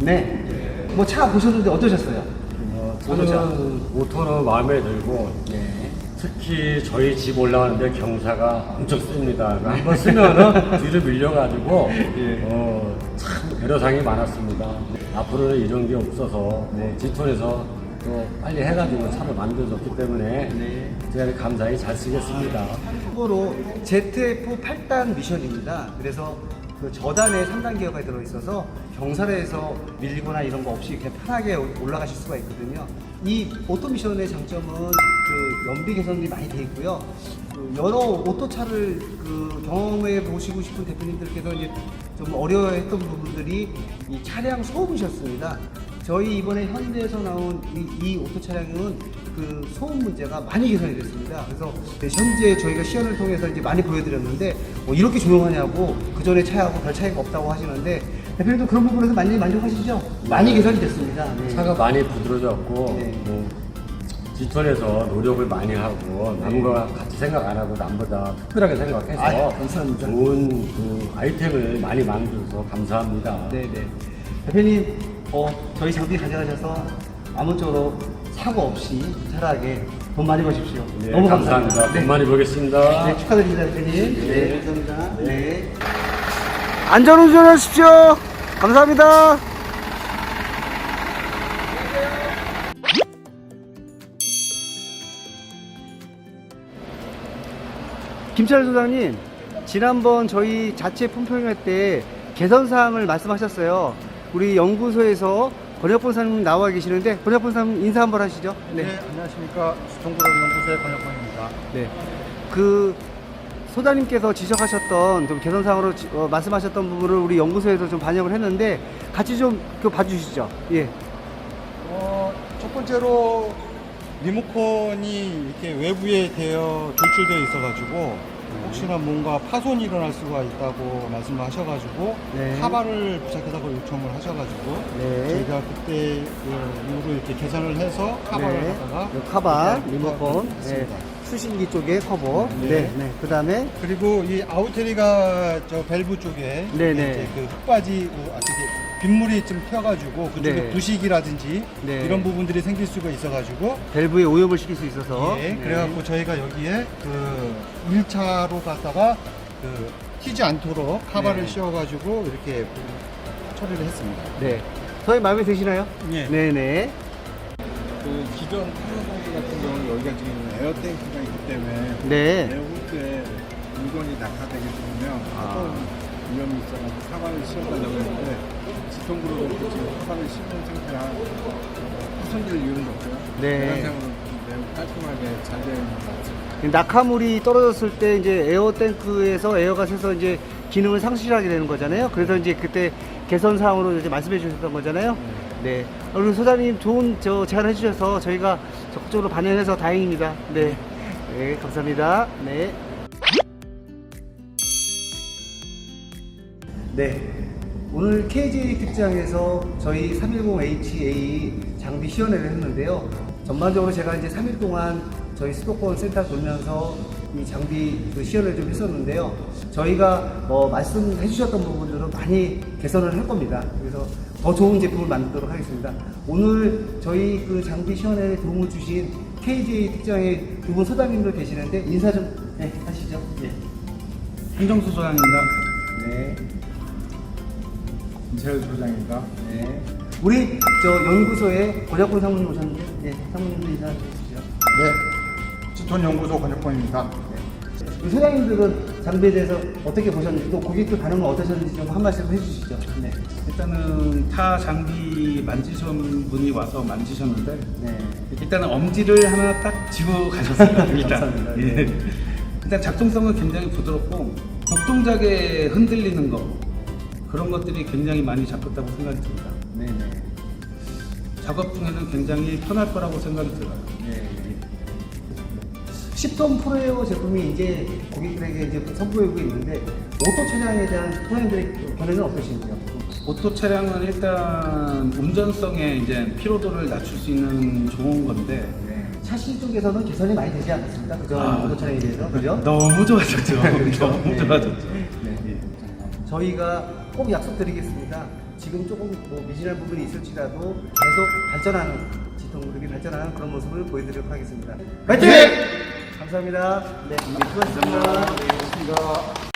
네. 뭐 차 보셨는데 어떠셨어요? 어. 저는 오토는 마음에 들고 네. 특히 저희 집 올라가는데 경사가 엄청 셉니다. 한번 쓰면은 뒤로 밀려가지고 예. 어, 참 배려상이 많았습니다. 앞으로는 이런 게 없어서 네. 지톤에서 또 빨리 해가지고 차를 만들어줬기 때문에 네. 제가 감사히 잘 쓰겠습니다. 참고로 ZF 8단 미션입니다. 그래서 그 저단에 3단 기어가 들어있어서 경사로에서 밀리거나 이런 거 없이 그냥 편하게 올라가실 수가 있거든요. 이 오토 미션의 장점은 그 연비 개선이 많이 돼 있고요. 그 여러 오토차를 그 경험해 보시고 싶은 대표님들께서 이제 좀 어려워했던 부분들이 이 차량 소음이셨습니다. 저희 이번에 현대에서 나온 이, 이 오토 차량은 그 소음 문제가 많이 개선이 됐습니다. 그래서 네, 현재 저희가 시연을 통해서 이제 많이 보여드렸는데 뭐 이렇게 조용하냐고 그 전에 차하고 별 차이가 없다고 하시는데 대표님도 그런 부분에서 많이 만족하시죠? 많이 개선이 됐습니다. 네. 차가 많이 부드러졌고 네. 뭐 지톤에서 노력을 많이 하고 남과 같이 생각 안 하고 남보다 특별하게 생각해서 아유, 감사합니다. 좋은 그 아이템을 많이 만들어서 감사합니다. 네네. 대표님, 어, 저희 장비 가져가셔서 아무쪼록 사고 없이 편하게 돈 많이 버십시오. 네, 너무 감사합니다. 감사합니다. 돈 많이 벌겠습니다. 네, 축하드립니다, 대표님. 네, 감사합니다. 네. 안전운전 하십시오. 감사합니다. 김철 소장님, 지난번 저희 자체 품평회 때 개선 사항을 말씀하셨어요. 우리 연구소에서 권혁본 사님 나와 계시는데 권혁본 사님 인사 한번 하시죠. 네, 안녕하십니까. 수통그룹 연구소의 권혁권입니다. 네. 그 소장님께서 지적하셨던 좀 개선 사항으로 지- 어, 말씀하셨던 부분을 우리 연구소에서 좀 반영을 했는데 같이 좀 그 봐주시죠. 예. 어, 첫 번째로 리모컨이 이렇게 외부에 되어 돌출되어 있어가지고 혹시나 뭔가 파손이 일어날 수가 있다고 말씀을 하셔가지고 네. 카바를 부착해달라고 요청을 하셔가지고 네. 저희가 그때 그 이후로 이렇게 계산을 해서 카바를 네. 하다가 그 카바, 이렇게 리모컨, 네. 했습니다. 수신기 쪽에 커버. 네. 네. 네. 그 다음에 그리고 이 아우테리가 저 밸브 쪽에 네네. 이제 그 흙바지 어, 아, 저기 빗물이 좀 튀어가지고 그쪽에 네. 부식이라든지 네. 이런 부분들이 생길 수가 있어가지고 밸브에 오염을 시킬 수 있어서. 예, 네. 그래갖고 저희가 여기에 그 1차로 갔다가 그 튀지 않도록 카바를 네. 씌워가지고 이렇게 처리를 했습니다. 네. 선생님 마음에 드시나요? 예. 네네. 그 기존 타노송지 같은 경우는 여기가 지금 에어탱크가 있기 때문에 네. 에어홀트에 물건이 낙하되게 되면 아. 또 위험이 있어서 사과를 씌워달라고 했는데 지통그룹은 지금 사과를 씌운 상태라 후손질 이유는 없고요. 네. 매우 깔끔하게 잘 되어 있는 것 같습니다. 낙하물이 떨어졌을 때 이제 에어 탱크에서 에어가 새서 이제 기능을 상실하게 되는 거잖아요. 그래서 이제 그때 개선 사항으로 이제 말씀해 주셨던 거잖아요. 네. 오늘 소장님 좋은 저 제안해 주셔서 저희가 적극적으로 반영해서 다행입니다. 네. 네, 감사합니다. 네. 네. 오늘 KJ 특장에서 저희 310HA 장비 시연회를 했는데요. 전반적으로 제가 이제 3일 동안 저희 수도권 센터 돌면서 이 장비 그 시연을 좀 했었는데요. 저희가 뭐 말씀해 주셨던 부분들은 많이 개선을 할 겁니다. 그래서 더 좋은 제품을 만들도록 하겠습니다. 오늘 저희 그 장비 시연회에 도움을 주신 KJ 특장의 두 분 소장님들 계시는데 인사 좀 네, 하시죠. 네. 행정소 소장입니다. 네. 이철 소장입니다. 네. 우리 저 연구소에 권혁군 사무님 오셨는데, 네, 사무님도 인사 주시죠. 네, 지톤 연구소 권혁권입니다. 우리 소장님들은 장비에 대해서 어떻게 보셨는지, 또 고객들 반응은 어떠셨는지 좀 한 말씀 해주시죠. 네. 일단은 타 장비 만지신 분이 와서 만지셨는데 네. 일단은 엄지를 하나 딱 쥐고 가셨습니다. 일단. 감사합니다. 예. 일단 작동성은 굉장히 부드럽고 곡동작에 흔들리는 거 그런 것들이 굉장히 많이 잡혔다고 생각이 듭니다. 네네. 작업 중에는 굉장히 편할 거라고 생각이 들어요. 네. 10톤 프로에어 제품이 이제 고객들에게 이제 선보이고 있는데, 오토 차량에 대한 소장님들의 견해는 어떠신지요? 오토 차량은 일단 운전성에 이제 피로도를 낮출 수 있는 좋은 건데 네. 샤시 쪽에서는 개선이 많이 되지 않았습니까? 그죠? 아, 오토 차량에 대해서. 그죠? 너무 좋아졌죠. 너무 네. 좋아졌죠. 네. 예. 저희가 꼭 약속드리겠습니다. 지금 조금 뭐 미진한 부분이 있을지라도 계속 발전하는 지통 그룹이 발전하는 그런 모습을 보여드리도록 하겠습니다. 파이팅! 감사합니다. 네, 수고하셨습니다. 고맙습니다.